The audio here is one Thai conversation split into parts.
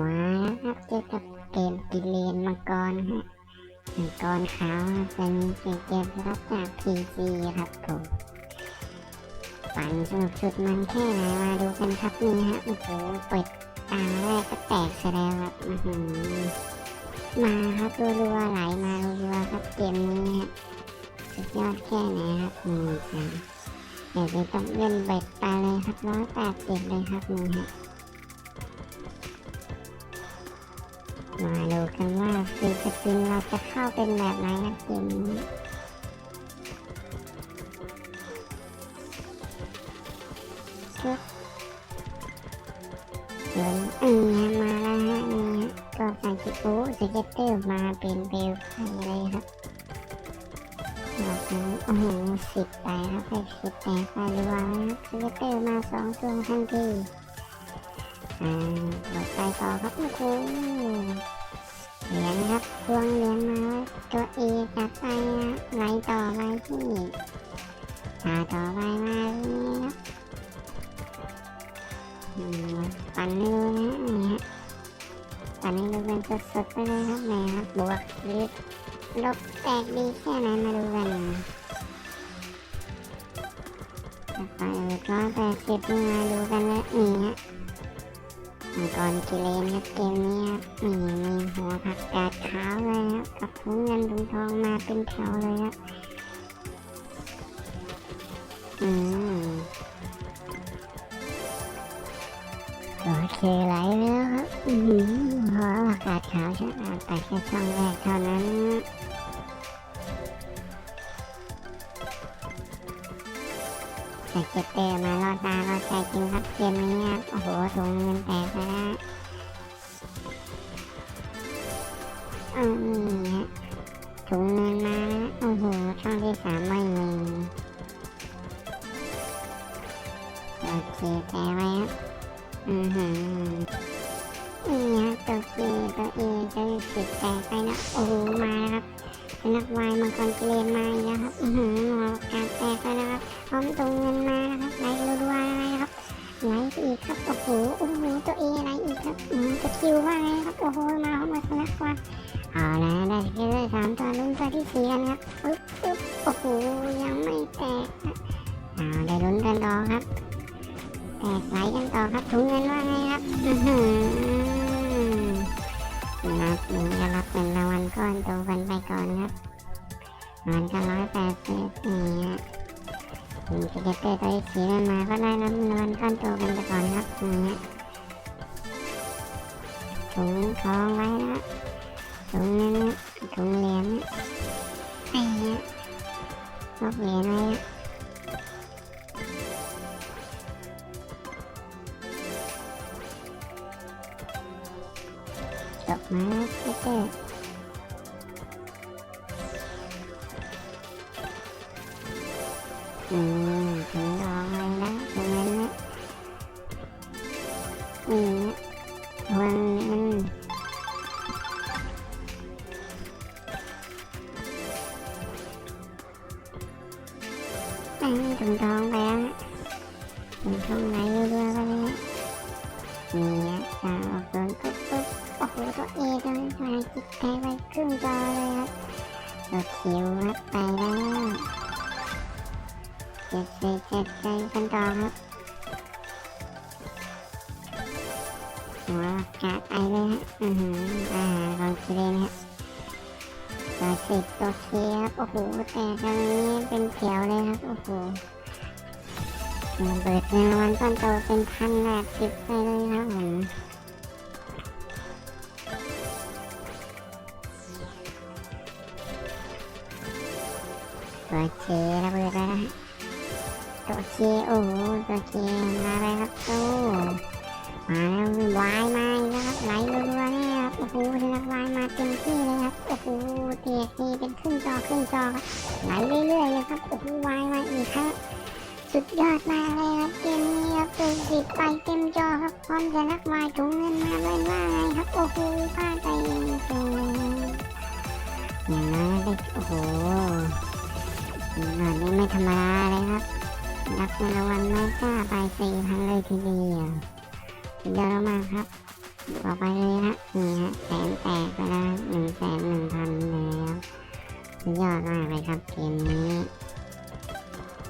มาแล้วครับเจอกับเกมกิเลนมังกรฮะมังกรขาวเป็นเกมรับจากพีซีครับผมฝันสนุกสุดมันแค่ไหนมาดูกันครับนี่ฮะโอ้โหเปิดตาแรกก็แตกแล้วครับมาครับรัวๆไหลมารัวๆครับเกมนี้ฮะสุดยอดแค่ไหนครับนี่จ้ะเดี๋ยวจะต้องเล่นเบ็ดไปเลยครับร้อยแปดสิบเลยครับนี่ฮะ มาดูกันว่าฟีสปินเราจะเข้าเป็นแบบไหนนะเกมนี้ชึบเดี๋ยวอันนี้มาแล้วฮะนี่ฮะก็ใส่จิโอ้สเก็ตเตอร์มาเป็นเบลไฟเลยครับโอ้โหสิบไปครับไปสิบแปดไปรัวนะครับสเก็ตเตอร์มาสองตัวทันทีอ่า ต่อครับโอ้โหเหรียญครับพวงเหรียญมาตัวเอจัดไปนะไหลต่อไปที่ตาต่อไปมาเรื่อยครับปั่นให้ดูนะนี่ฮะปั่นให้ดูกันสดๆไปเลยครับแหมครับบวกหรือลบแตกดีแค่ไหนมาดูกันจะไปร้อยแปดสิบมาดูกันนะนี่ฮะ มังกรกิเลนครับเกมนี้ครับมีมีหัวผักกาดขาวเลยครับกับถุงเงินถุงทองมาเป็นแถวเลยครับอืมโอเคไหลแล้วครับหัวผักกาดขาวใช่ไหมไปแค่ช่องแรกเท่านั้น แต่เก็บเตอร์มารอดตารอดใจจริงครับเกมนี้ครับโอ้โหถุงเงินแตกไปแล้วอันนี้ฮะถุงเงินมาแล้วโอ้โหช่องที่สามไม่มีโอเคแปลไว้ครับอือหือนี่ฮะตัวเคตัวเอตัวสิบแปดไปแล้วโอ้โหมาแล้วครับเป็นนักวายมังกรเกรนมาอีกแล้วครับอือหือการแตกไปแล้ว ร้อมถุงเงินมาแล้วครับไหลรัวๆอะไรครับไหลอีกครับโอ้โหโอ้โหตัวเออะไรอีกครับอืมจะคิวว่าไงครับโอ้โหมาพร้อมกับสนักวาเอาล้วได้แค่สามตัวลุ้นตัวที่สี่กันครับปึ๊บปึ๊บโอ้โหยังไม่แตกนะเอาได้ลุ้นกันต่อครับแตกไหลกันต่อครับถุงเงินว่าไงครับอือหือนัดนี้ก็รับเป็นรางวัลก้อนโตกันไปก่อนครับรางวัลก็ร้อยแปดสิบนี่ฮะ ถึงจะเก็บเตอร์ตัวที่สี่ได้มาก็ได้รับรางวัลก้อนโตกันไปก่อนครับนี่ฮะถุงทองไว้แล้วถุงนั้นถุงเหรียญไอ้เนี้ยลบเหรียญไว้อะจบมาแล้วสติ๊กเก อืมถุงรองไว้แล้วถุงนั้นนะนี่นะวันนั้นอันนี้ถุงทองไปแล้วฮะถุงทองไหลเรื่อยๆไปเลยนี่ฮะตาออกโดนปุ๊บปุ๊บโอ้โหตัวเอตันี้ทำไมจิตใจไปครึ่งจอเลยครับตัวคิวครับไปแล้ว จ็ดใจเจ็ดใจกันต่อครับหัวกาดไปเลยฮะอือหืออาหารของกิเลนฮะตัวสิบตัวเคครับโอ้โหแต่ตอนนี้เป็นเขียวเลยครับโอ้โหเปิดเงินรางวันต้นโตเป็นพันแปดสิบไปเลยครับผมตัวเคระเบิดแล้วนะ ตัวเคโอ้โหตัวเคมาเลยครับโอ้มาแล้ววายมาอีกแล้วครับไหลรัวๆเนี่ยครับโอ้โหธนักวายมาเต็มที่เลยครับโอ้โหเทียทีเป็นครึ่งจอครึ่งจอครับไหลเรื่อยๆเลยครับโอ้โหวายมาอีกครับสุดยอดมากเลยครับเกมนี้ครับตัวสิบไปเต็มจอครับพร้อมจะนักวายถุงเงินมาเลยว่าไงครับโอ้โหพลาดใจเองจริงเอย่างนั้นได้โอ้โหหน่อยนี้ไม่ธรรมดาเลยครับ รับเงินรางวัลไม่กล้าไปสี่พันเลยทีเดียวสุดยอดมากครับต่อไปเลยฮะนี่ฮะแสนแตกไปแล้วหนึ่งแสนหนึ่งพันแล้วสุดยอดมากเลยครับเกมนี้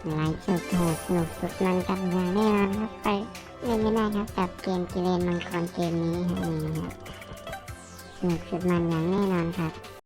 ไลฟ์สุดโหดสนุกสุดมันกับอย่างแน่นอนครับไปเล่นไม่ได้ครับกับเกมกิเลนมังกรเกมนี้ฮะนี่ฮะสนุกสุดมันอย่างแน่นอนครับ